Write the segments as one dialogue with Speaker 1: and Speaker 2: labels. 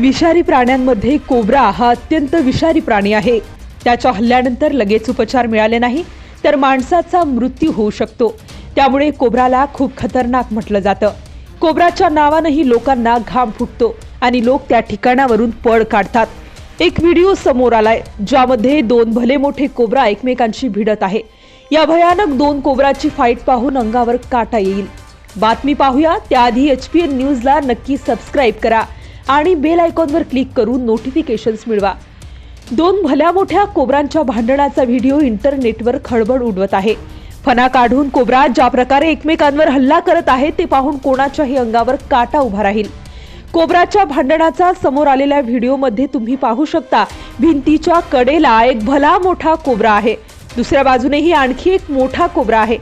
Speaker 1: विषारी प्राण्यांमध्ये कोब्रा हा अत्यंत विषारी प्राणी आहे. त्याच्या हल्ल्यानंतर लगेच उपचार मिळाले नाही तर माणसाचा मृत्यू होऊ शकतो. त्यामुळे कोब्राला खूप खतरनाक म्हटलं जातं. कोब्राच्या नावानंही लोकांना घाम फुटतो आणि लोक त्या ठिकाणावरून पळ काढतात. एक व्हिडिओ समोर आलाय ज्यामध्ये दोन भले मोठे कोब्रा एकमेकांशी भिडत आहे. या भयानक दोन कोब्राची फाईट पाहून अंगावर काटा येईल. बातमी पाहूया त्याआधी एच पी एन न्यूजला नक्की सबस्क्राईब करा. आणि बेल आयकॉनवर क्लिक करून नोटिफिकेशन्स मिळवा. दोन भल्या मोठ्या कोबरांच्या भांडणाचा व्हिडिओ इंटरनेटवर खळबळ उडवत आहे. फणा काढून कोबरा ज्या प्रकारे एकमेकांवर हल्ला करत आहे ते पाहून कोणाच्याही अंगावर काटा उभा राहील. कोबराच्या भांडणाचा समोर आलेल्या व्हिडिओमध्ये तुम्ही पाहू शकता भिंतीच्या कडेला एक भला मोठा कोबरा आहे. दुसऱ्या बाजूनेही आणखी एक मोठा कोबरा आहे.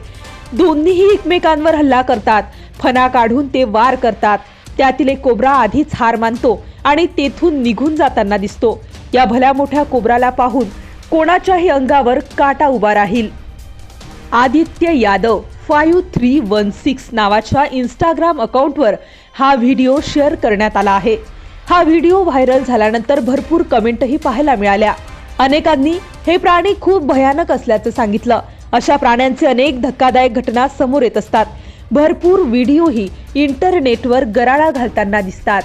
Speaker 1: दोन्हीही एकमेकांवर हल्ला करतात. फणा काढून ते वार करतात. त्यातील एक कोबरा आधीच हार मानतो आणि तेथून निघून जाताना दिसतो. या भल्या मोठ्या कोबराला पाहून कोणाच्याही अंगावर काटा उभा राहील. Aaditya Yadav five three one six नावाच्या इंस्टाग्राम अकाउंटवर हा व्हिडिओ शेअर करण्यात आला आहे. हा व्हिडिओ व्हायरल झाल्यानंतर भरपूर कमेंटही पाहायला मिळाल्या. अनेकांनी हे प्राणी खूप भयानक असल्याचं सांगितलं. अशा प्राण्यांचे अनेक धक्कादायक घटना समोर येत असतात. भरपूर व्हिडिओही इंटरनेटवर गराळा घालताना दिसतात.